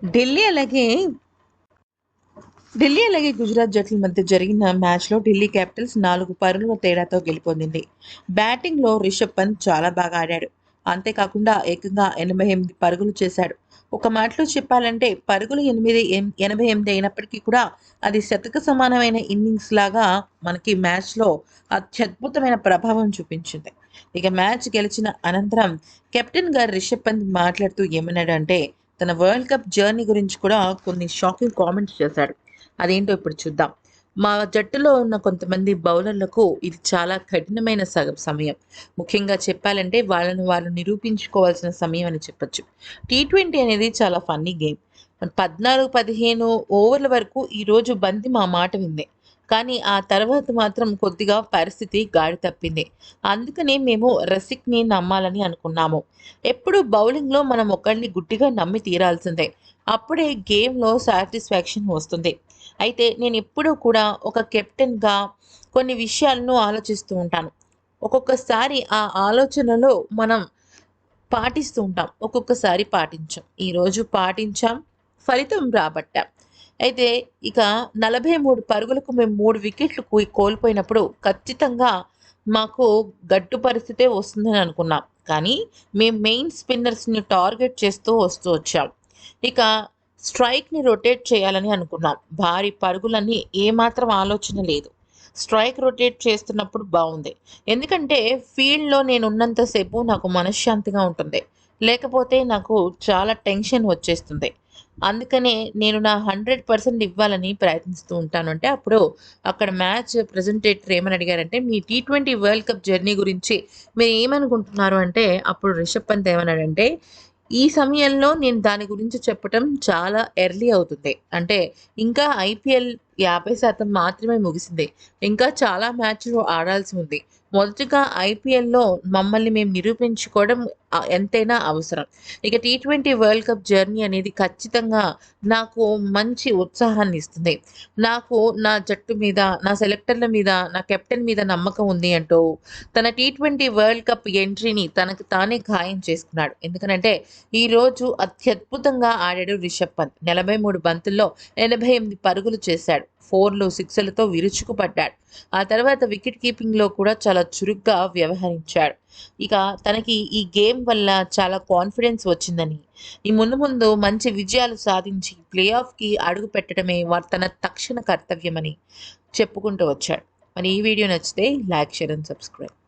ఢిల్లీ అలాగే ఢిల్లీ అలాగే గుజరాత్ జట్ల మధ్య జరిగిన మ్యాచ్లో ఢిల్లీ క్యాపిటల్స్ నాలుగు పరుగుల తేడాతో గెలుపొందింది. బ్యాటింగ్లో రిషబ్ పంత్ చాలా బాగా ఆడాడు. అంతేకాకుండా ఏకంగా ఎనభై ఎనిమిది పరుగులు చేశాడు. ఒక మాటలో చెప్పాలంటే పరుగులు ఎనిమిది ఎనభై ఎనిమిది అయినప్పటికీ కూడా అది శతక సమానమైన ఇన్నింగ్స్ లాగా మనకి మ్యాచ్లో అత్యద్భుతమైన ప్రభావం చూపించింది. ఇక మ్యాచ్ గెలిచిన అనంతరం కెప్టెన్ గారు రిషబ్ పంత్ మాట్లాడుతూ ఏమన్నాడు అంటే తన వరల్డ్ కప్ జర్నీ గురించి కూడా కొన్ని షాకింగ్ కామెంట్స్ చేశాడు. అదేంటో ఇప్పుడు చూద్దాం. మా జట్టులో ఉన్న కొంతమంది బౌలర్లకు ఇది చాలా కఠినమైన సగ సమయం. ముఖ్యంగా చెప్పాలంటే వాళ్ళని వాళ్ళు నిరూపించుకోవాల్సిన సమయం అని చెప్పొచ్చు. టీ ట్వంటీ అనేది చాలా ఫన్నీ గేమ్. పద్నాలుగు పదిహేను ఓవర్ల వరకు ఈరోజు బంతి మా మాట విందే. కానీ ఆ తర్వాత మాత్రం కొద్దిగా పరిస్థితి గాడి తప్పింది. అందుకనే మేము రసిక్ని నమ్మాలని అనుకున్నాము. ఎప్పుడు బౌలింగ్లో మనం ఒకరిని గుడ్డిగా నమ్మి తీరాల్సిందే. అప్పుడే గేమ్లో సాటిస్ఫాక్షన్ వస్తుంది. అయితే నేను ఎప్పుడూ కూడా ఒక కెప్టెన్గా కొన్ని విషయాలను ఆలోచిస్తూ ఉంటాను. ఒక్కొక్కసారి ఆ ఆలోచనలో మనం పాటిస్తూ ఉంటాం. ఒక్కొక్కసారి పాటించాం. ఈరోజు పాటించాం ఫలితం రాబట్టాం. అయితే ఇక నలభై మూడు పరుగులకు మేము మూడు వికెట్లు కోల్పోయినప్పుడు ఖచ్చితంగా మాకు గట్టు పరిస్థితే వస్తుందని అనుకున్నాం. కానీ మేము మెయిన్ స్పిన్నర్స్ని టార్గెట్ చేస్తూ వస్తూ వచ్చాం. ఇక స్ట్రైక్ని రొటేట్ చేయాలని అనుకున్నాం. భారీ పరుగులని ఏమాత్రం ఆలోచన లేదు. స్ట్రైక్ రొటేట్ చేస్తున్నప్పుడు బాగుంది ఎందుకంటే ఫీల్డ్లో నేను ఉన్నంతసేపు నాకు మనశ్శాంతిగా ఉంటుంది. లేకపోతే నాకు చాలా టెన్షన్ వచ్చేస్తుంది. అందుకనే నేను నా హండ్రెడ్ పర్సెంట్ ఇవ్వాలని ప్రయత్నిస్తూ ఉంటాను. అంటే అప్పుడు అక్కడ మ్యాచ్ ప్రజెంటేటర్ ఏమని అడిగారంటే మీ T twenty world cup journey గురించి మీరు ఏమనుకుంటున్నారు? అంటే అప్పుడు రిషబ్ పంత్ ఏమన్నాడంటే ఈ సమయంలో నేను దాని గురించి చెప్పటం చాలా ఎర్లీ అవుతుంది. అంటే ఇంకా ఐపీఎల్ యాభై శాతం మాత్రమే ముగిసింది. ఇంకా చాలా మ్యాచ్లు ఆడాల్సి ఉంది. మొదటిగా ఐపీఎల్లో మమ్మల్ని మేము నిరూపించుకోవడం ఎంతైనా అవసరం. ఇక T twenty world cup journey అనేది ఖచ్చితంగా నాకు మంచి ఉత్సాహాన్ని ఇస్తుంది. నాకు నా జట్టు మీద నా సెలెక్టర్ల మీద నా కెప్టెన్ మీద నమ్మకం ఉంది అంటూ తన టీ ట్వంటీ వరల్డ్ కప్ ఎంట్రీని తనకు తానే ఖాయం చేసుకున్నాడు. ఎందుకంటే ఈరోజు అత్యద్భుతంగా ఆడాడు రిషబ్ పంత్. నలభై మూడు బంతుల్లో ఎనభై ఎనిమిది పరుగులు చేశాడు. ఫోర్లు సిక్స్లతో విరుచుకుపడ్డాడు. ఆ తర్వాత వికెట్ కీపింగ్లో కూడా చాలా చురుగ్గా వ్యవహరించాడు. ఇక తనకి ఈ గేమ్ వల్ల చాలా కాన్ఫిడెన్స్ వచ్చిందని. ఈ ముందు ముందు మంచి విజయాలు సాధించి ప్లే ఆఫ్కి అడుగు పెట్టడమే వారు తన తక్షణ కర్తవ్యమని చెప్పుకుంటూ వచ్చాడు. మరి ఈ వీడియో నచ్చితే లైక్ షేర్ అండ్ సబ్స్క్రైబ్.